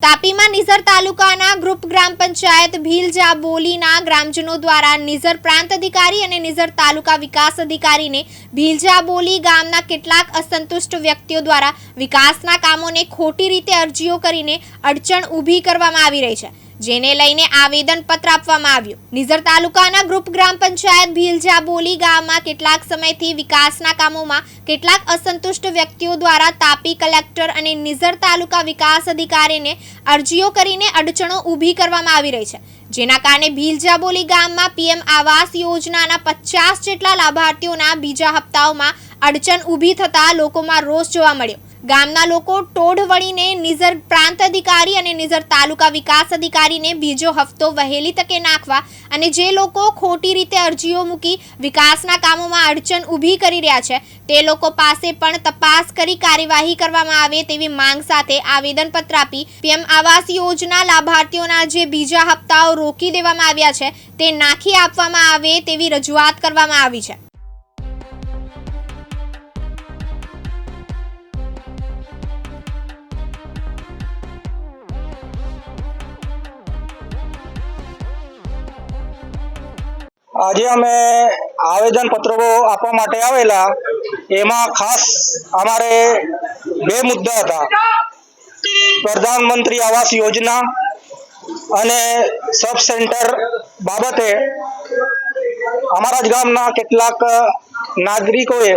તાપીમાં નિઝર તાલુકાના ગ્રુપ ગ્રામ પંચાયત ભીલજા બોલીના ગ્રામજનો દ્વારા નિઝર પ્રાંત અધિકારી અને નિઝર તાલુકા વિકાસ અધિકારીને ભીલજા બોલી ગામના કેટલાક અસંતુષ્ટ વ્યક્તિઓ દ્વારા વિકાસના કામોને ખોટી રીતે અરજીઓ કરીને અડચણ ઊભી કરવામાં આવી રહી છે. જેને લઈને આવેદન પત્ર આપવામાં આવ્યું. નિઝર તાલુકાના ગ્રુપ ગ્રામ પંચાયત ભીલજા બોલી ગામમાં કેટલાક સમયથી વિકાસના કામોમાં કેટલાક અસંતુષ્ટ વ્યક્તિઓ દ્વારા તાપી કલેક્ટર અને નિઝર તાલુકા વિકાસ અધિકારીને અરજીઓ કરીને અડચણો ઊભી કરવામાં આવી રહી છે. જેના કારણે ભીલજાબોલી ગામમાં પીએમ આવાસ યોજનાના પચાસ જેટલા લાભાર્થીઓના બીજા હપ્તાઓમાં અડચણ ઊભી થતા લોકોમાં રોષ જોવા મળ્યો. ગામના લોકો ટોઢ વળીને નિઝર પ્રાંત અધિકારી અને નિઝર તાલુકા વિકાસ અધિકારીને બીજો હપ્તો વહેલી તકે નાખવા અને જે લોકો ખોટી રીતે અરજીઓ મૂકી વિકાસના કામોમાં અડચણ ઊભી કરી રહ્યા છે, તે લોકો પાસે પણ તપાસ કરી કાર્યવાહી કરવામાં આવે તેવી માંગ સાથે આવેદનપત્ર આપી પીએમ આવાસ યોજના લાભાર્થીઓના જે બીજા હપ્તાઓ રોકી દેવામાં આવ્યા છે, તે નાખી આપવામાં આવે તેવી રજૂઆત કરવામાં આવી છે. આજે અમે આવેદન પત્રો આપવા માટે આવેલા. એમાં ખાસ અમારે બે મુદ્દા હતા. પ્રધાનમંત્રી આવાસ યોજના અને સબ સેન્ટર બાબતે અમારા જ ગામના કેટલાક નાગરિકોએ,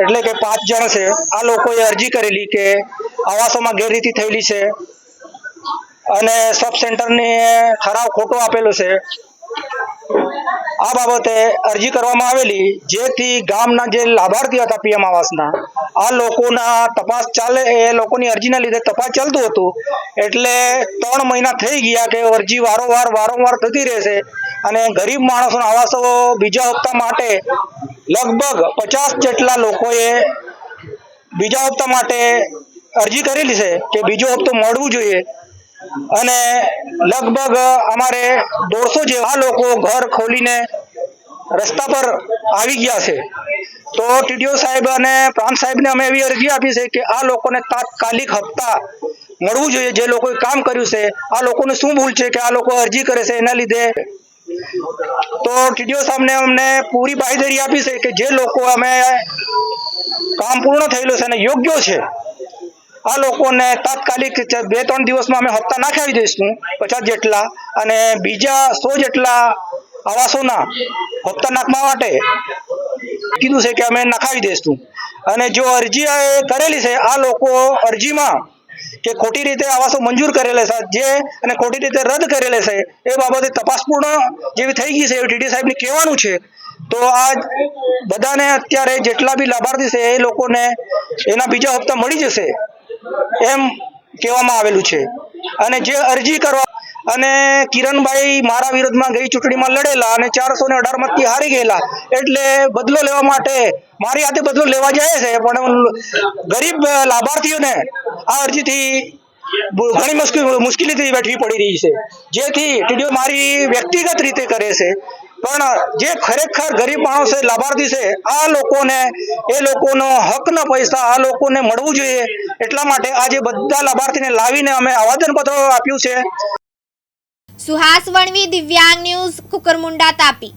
એટલે કે પાંચ જણ છે, આ લોકોએ અરજી કરેલી કે આવાસોમાં ગેરરીતિ થયેલી છે અને સબ સેન્ટરને ઠરાવ ખોટો આપેલો છે. આ બાબતે અરજી કરવામાં આવેલી, જેથી ગામના જે લાભાર્થી હતા પીએમ આવાસના, આ લોકોના તપાસ ચાલે, એ લોકોની અરજીના લીધે તપાસ ચાલતું હતું. એટલે ત્રણ મહિના થઈ ગયા કે અરજી વારંવાર વારંવાર થતી રહેશે અને ગરીબ માણસોના આવાસો બીજા હપ્તા માટે લગભગ પચાસ જેટલા લોકોએ બીજા હપ્તા માટે અરજી કરેલી છે કે બીજો હપ્તો મળવું જોઈએ. અને લગભગ અમારે દોઢસો જેવા લોકો ઘર ખોલીને રસ્તા પર આવી ગયા છે. તો ટીડીઓ સાહેબ અને પ્રાંત સાહેબને અમે એવી અરજી આપી છે કે આ લોકોને તાત્કાલિક હપ્તા મળવું જોઈએ. જે લોકોએ કામ કર્યું છે, આ લોકોને શું ભૂલ છે કે આ લોકો અરજી કરે છે એના લીધે? તો ટીડીઓ સાહેબને અમને પૂરી બાહેધરી આપી છે કે જે લોકો અમે કામ પૂર્ણ થયેલું છે અને યોગ્ય છે આ લોકોને તાત્કાલિક બે ત્રણ દિવસમાં અમે હપ્તા નાખાવી દઈશું પચાસ જેટલા અને બીજા સો જેટલા આવાસોના હપ્તા નાખવા માટે કીધું છે કે અમે નખાવી દઈશું. અને જો અરજી કરેલી છે, આ લોકો અરજીમાં કે ખોટી રીતે આવાસો મંજૂર કરેલા છે, જે અને ખોટી રીતે રદ કરેલા છે, એ બાબતે તપાસપૂર્ણ જેવી થઈ ગઈ છે એવું ટીડી સાહેબને કહેવાનું છે. તો આ બધાને અત્યારે જેટલા બી લાભાર્થી છે એ લોકોને એના બીજા હપ્તા મળી જશે. એમ કહેવામાં આવેલું છે. અને જે અરજી કરવા અને કિરણભાઈ મારા વિરોધમાં ગઈ ચૂંટણીમાં લડેલા અને ચારસો ને અઢાર મતથી હારી ગયેલા, એટલે બદલો લેવા માટે મારી હાથે બદલો લેવા જાય છે, પણ ગરીબ લાભાર્થીઓને આ અરજીથી ઘણી મુશ્કેલી, મુશ્કેલીથી વેઠવી પડી રહી છે. જેથી ટીડીઓ મારી વ્યક્તિગત રીતે કરે છે, પણ જે ખરેખર ગરીબ માણસ લાભાર્થી છે, આ લોકોને, એ લોકોનો હકના પૈસા આ લોકોને મળવું જોઈએ. એટલા માટે આજે બધા લાભાર્થીને લાવીને અમે આવેદનપત્રો આપ્યું છે. સુહાસ વણવી દિવ્યાંગ ન્યૂઝ કુકરમુંડા તાપી.